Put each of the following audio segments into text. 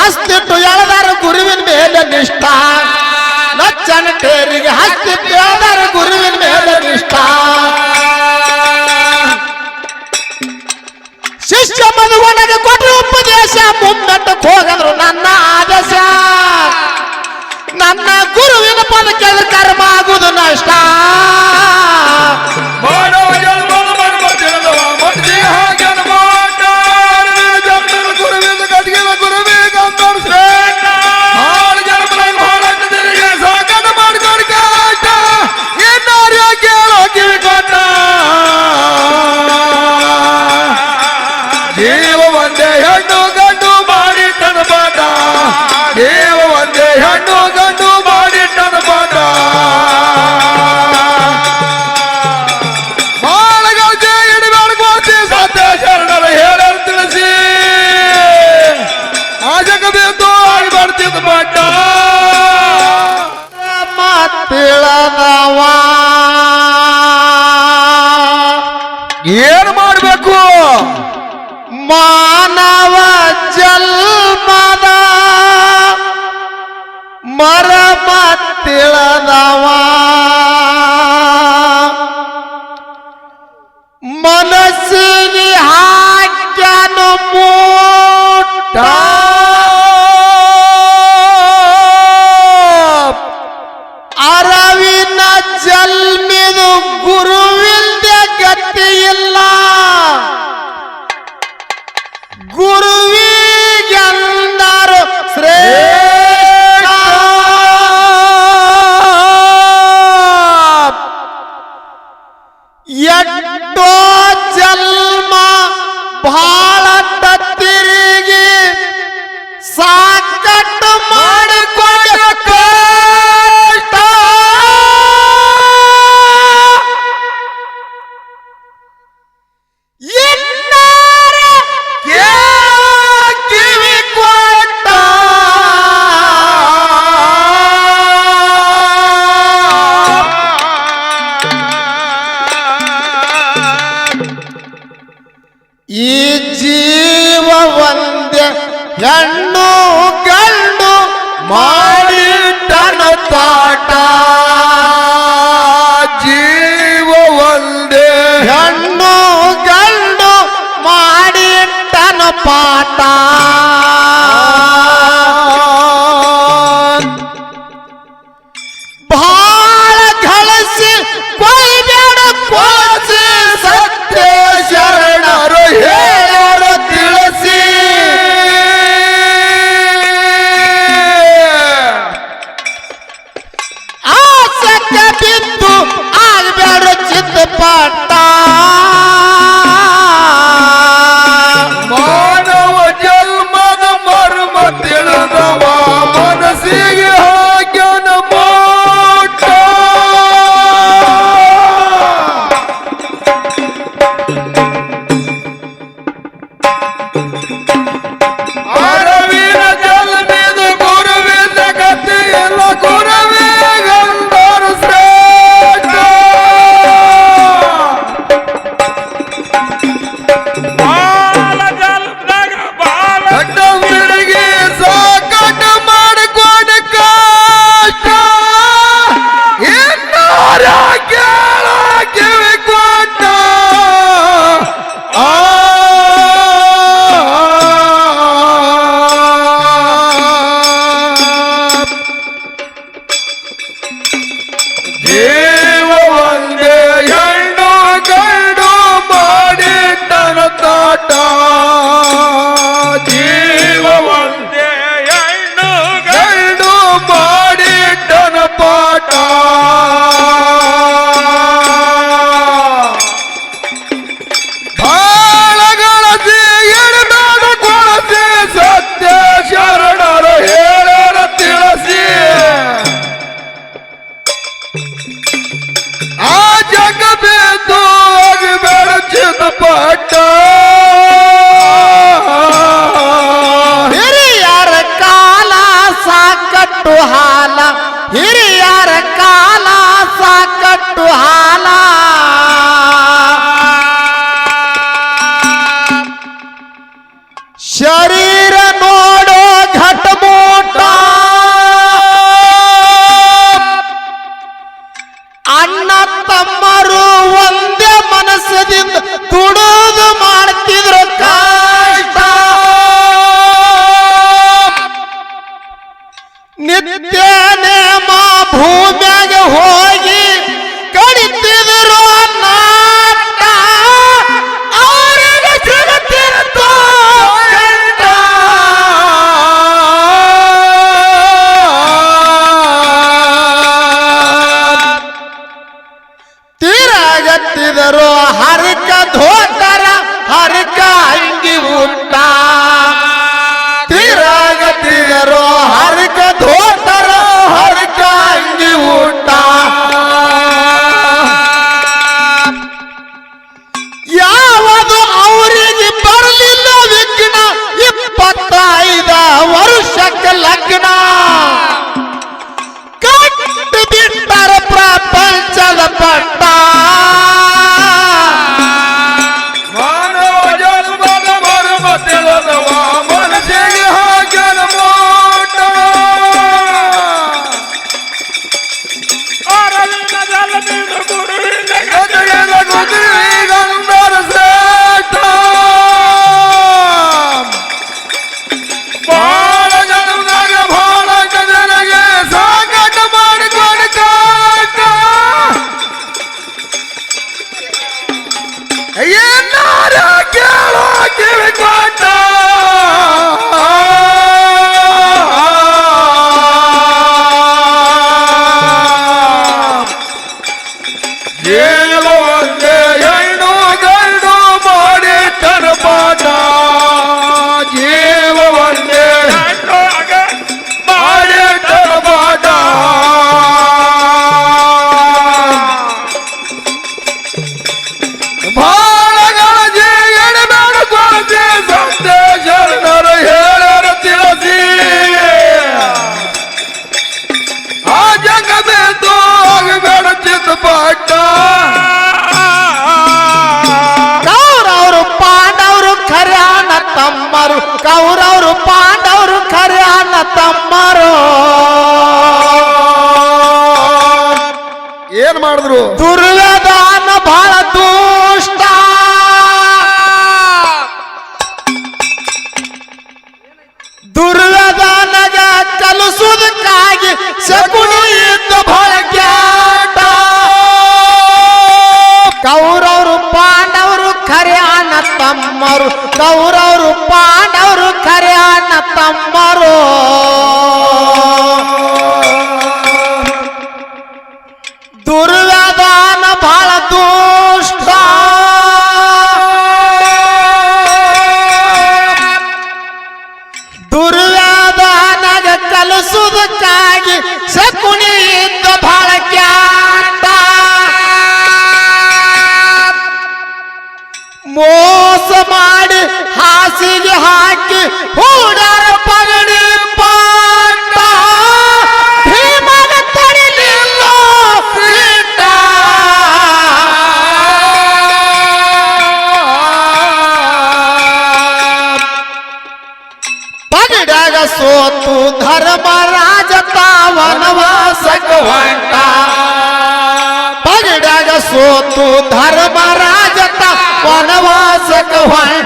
ಹಸ್ತಿತ್ತು ಎಳದಾರ ಗುರುವಿನ ಮೇಲೆ ನಿಷ್ಠ? ನಚ್ಚನ ಟೇರಿಗೆ ಹಸ್ತಿತ್ತು ಎಳದಾರ ಗುರುವಿನ ಮೇಲೆ ನಿಷ್ಠ? ಶಿಷ್ಯ ಮದುವನಗೆ ಕೊಟ್ಟರು ಉಪದೇಶ ಮುಂದಟ್ಟು ಹೋಗದ್ರು ನನ್ನ ಆದೇಶ ನನ್ನ ಗುರುವಿನ ಪದಕ್ಕೆ ಕರ್ಮ ಆಗುವುದು ನಷ್ಟ. ನಿತ್ಯ ನೇಮ ಭೂಮ್ಯಾಗ ಹೋಗಿ হয়।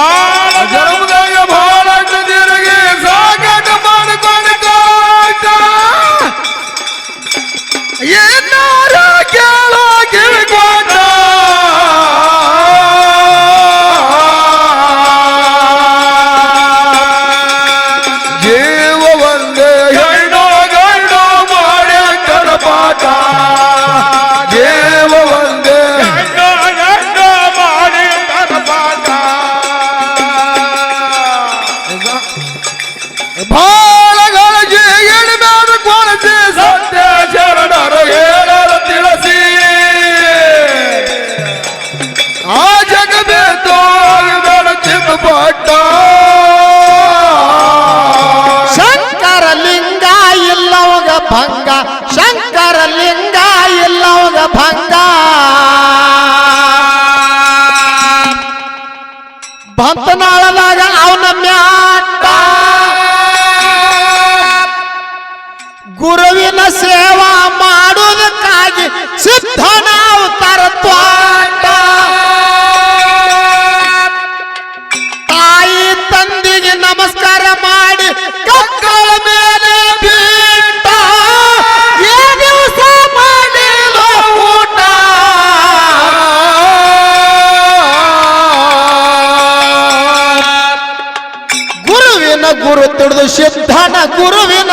God ಗುರುವಿನ ಸೇವಾ ಮಾಡುವುದಕ್ಕಾಗಿ ಸಿದ್ಧನಾವು ತರತ್ವಾಟ ತಾಯಿ ತಂದೆಗೆ ನಮಸ್ಕಾರ ಮಾಡಿ ಕಕ್ಕಳ ಮೇಲೆ ಬೀಟ ಏ ದಿವಸ ಮಾಡಿಲ್ಲ ಊಟ ಗುರುವಿನ ಗುರು ತಿಳಿದು ಸಿದ್ಧನ ಗುರುವಿನ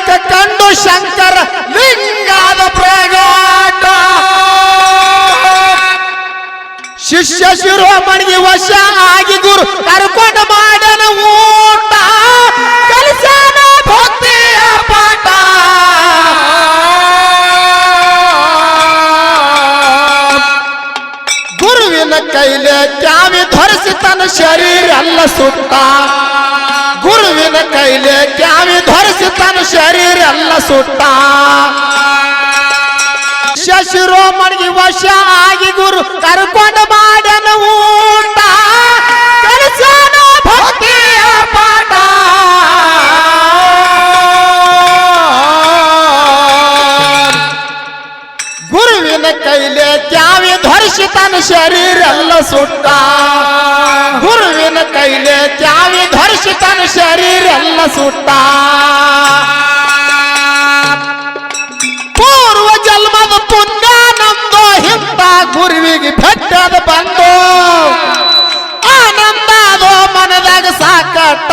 ಕಾಯಕ ಕಂಡು ಶಂಕರ ಲಿಂಗಾದ ಪ್ರಗಾಟ. ಶಿಷ್ಯ ಶಿರೋಮಣಿಗೆ ವಶ ಆಗಿ ಗುರು ಕರ್ಕೊಂಡು ಮಾಡನ ಊಟ. ಕಲಿಸನ ಭಕ್ತಿಯ ಪಾಠ. ಗುರುವಿನ ಕೈಲೆ ಕ್ಯಾವಿ ಧರಿಸಿ ತನ್ನ ಶರೀರ ಎಲ್ಲ ಸುತ್ತ ಗುರುವಿನ ಕೈಲೆ ಕ್ಯಾವಿ ಧರಿಸಿ ತನ್ನ ಶರೀರ ಎಲ್ಲ ಸುಟ್ಟ. ಶಶಿರೋಮಣಿಗೆ ವಶ ಆಗಿ ಗುರು ಕರ್ಕೊಂಡು ಮಾಡನ ಊಟ. ಕಲಿಸನ ಭಕ್ತಿಯ ಗುರುವಿನ ಕೈಲೆ ತ್ಯಾವಿ ಧರಿಸಿ ತನ್ನ ಶರೀರ ಎಲ್ಲ ಸುಟ್ಟ. ಗುರುವಿನ ಕೈಲೆ ತ್ಯಾವಿ ಧರಿಸಿ ತನ್ನ ಶರೀರ ಎಲ್ಲ ಸುಟ್ಟ. ಭೆಟ್ಟದ ಬಂದು. ಆನಂದ ಮನದಾಗ ಸಾಕಟ್ಟ.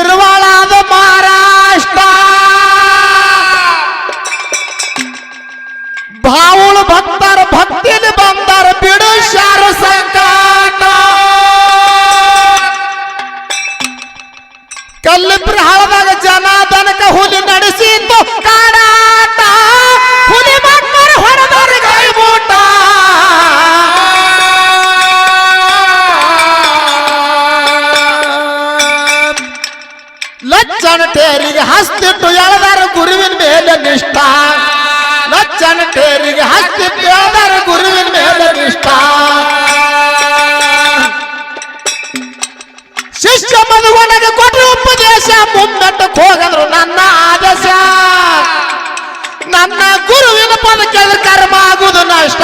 Yerba ಲಚ್ಚನ ಟೇರಿಗೆ ಹಸ್ತಿಟ್ಟು ಎಳದಾರ ಗುರುವಿನ ಮೇಲೆ ನಿಷ್ಠ. ಲಚ್ಚನ ಟೇರಿಗೆ ಹಸ್ತಿಟ್ಟು ಎಳದಾರ ಗುರುವಿನ ಮೇಲೆ ನಿಷ್ಠ. ಶಿಷ್ಯ ಮಧುವನಗೆ ಕೊಟ್ಟರು ಉಪದೇಶ, ಮುಮ್ಮೆಟ್ಟಕ್ಕೆ ಹೋಗಂದ್ರು ನನ್ನ ಆದೇಶ. ನನ್ನ ಗುರುವಿನ ಪದಕ್ಕೆ ಕರ್ಮ ಆಗುವುದು ನಷ್ಟ.